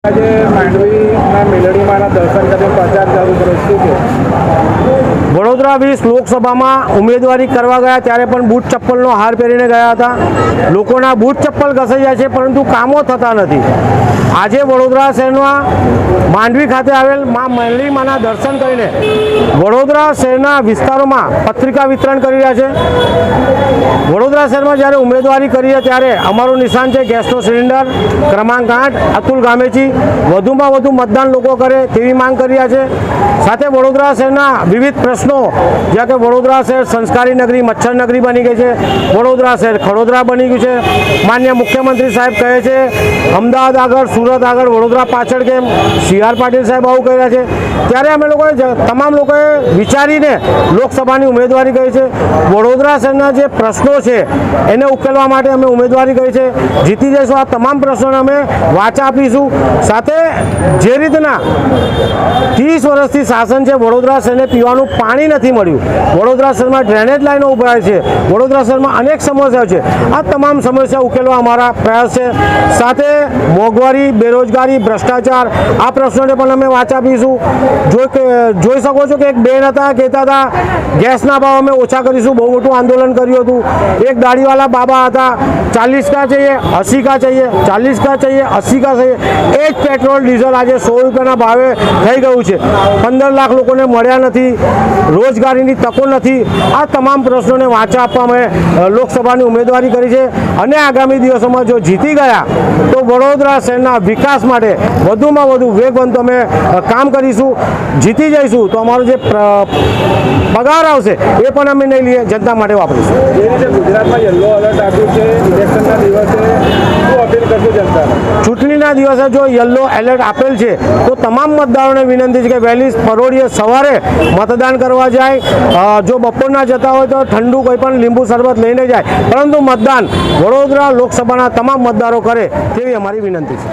再见. વડોદરા વીસ લોકસભામાં ઉમેદવારી કરવા ગયા ત્યારે પણ બૂટ ચપ્પલનો હાર પહેરીને ગયા હતા. લોકોના બૂટ ચપ્પલ ઘસાઈ જાય છે, પરંતુ કામો થતા નથી. આજે વડોદરા શહેરમાં માંડવી ખાતે આવેલ મા માના દર્શન કરીને વડોદરા શહેરના વિસ્તારોમાં પત્રિકા વિતરણ કરી રહ્યા છે. વડોદરા શહેરમાં જ્યારે ઉમેદવારી કરીએ ત્યારે અમારું નિશાન છે ગેસનો સિલિન્ડર, ક્રમાંક આઠ, અતુલ ગામેચી વધુમાં વધુ મતદાન લોકો કરે તેવી માંગ કરી છે. સાથે વડોદરા શહેરના વિવિધ પ્રશ્નો, જ્યાં કે વડોદરા શહેર સંસ્કારી નગરી, મચ્છર નગરી બની ગઈ છે. વડોદરા શહેર ખડોદરા બની ગયું છે. માન્ય મુખ્યમંત્રી સાહેબ કહે છે, અમદાવાદ આગળ, સુરત આગળ, વડોદરા પાછળ કેમ? સી આર પાટીલ સાહેબ આવું કહી છે. ત્યારે અમે લોકોએ તમામ લોકોએ વિચારીને લોકસભાની ઉમેદવારી કરી છે. વડોદરા શહેરના જે પ્રશ્નો છે, એને ઉકેલવા માટે અમે ઉમેદવારી કરી છે. જીતી જઈશું આ તમામ પ્રશ્નોને અમે વાચા આપીશું. સાથે જે રીતના ત્રીસ વર્ષથી શાસન છે, વડોદરા શહેરને પીવાનું પાણી નથી મળ્યું. વડોદરા શહેરમાં ડ્રેનેજ લાઈનો ઉભરાય છે. વડોદરા શહેરમાં અનેક સમસ્યાઓ છે. આ તમામ સમસ્યા ઉકેલવા અમારા પ્રયાસ છે. સાથે મોંઘવારી, બેરોજગારી, ભ્રષ્ટાચાર, આ પ્રશ્નોને પણ અમે વાંચ આપીશું. જોઈ શકો છો કે એક બેન હતા, કહેતા હતા, ગેસના ભાવ અમે ઓછા કરીશું. બહુ મોટું આંદોલન કર્યું હતું. એક દાઢીવાલા બાબા હતા, ચાલીસ કા ચાહીએ? અસી કા ચાહીએ? ચાલીસ કા ચાહીએ? અસી કા ચાહીએ? એ જ પેટ્રોલ ડીઝલ આજે સો રૂપિયાના ભાવે થઈ ગયું છે. પંદર લાખ લોકોને મળ્યા નથી. રોજગારીની તકો નથી. આ તમામ પ્રશ્નોને વાંચા આપવા અમે લોકસભાની ઉમેદવારી કરી છે. અને આગામી દિવસોમાં જો જીતી ગયા, તો વડોદરા શહેરના વિકાસ માટે વધુમાં વધુ વેગવંત અમે કામ કરીશું. જીતી જઈશું તો અમારો જે પગાર આવશે એ પણ અમે નહીં લઈએ, જનતા માટે વાપરીશું. ગુજરાતમાં યલો અલર્ટ આપ્યું છે, ઇલેક્શનના દિવસે શું અપીલ કરશો ચૂંટણીના દિવસે જો યલો એલર્ટ આપેલ છે, તો તમામ મતદારોને વિનંતી છે કે વહેલી પરોઢીએ સવારે મતદાન કરવા જાય. જો બપોરના જતા હોય તો ઠંડુ કોઈ પણ લીંબુ શરબત લઈને જાય. પરંતુ મતદાન વડોદરા લોકસભાના તમામ મતદારો કરે તેવી અમારી વિનંતી છે.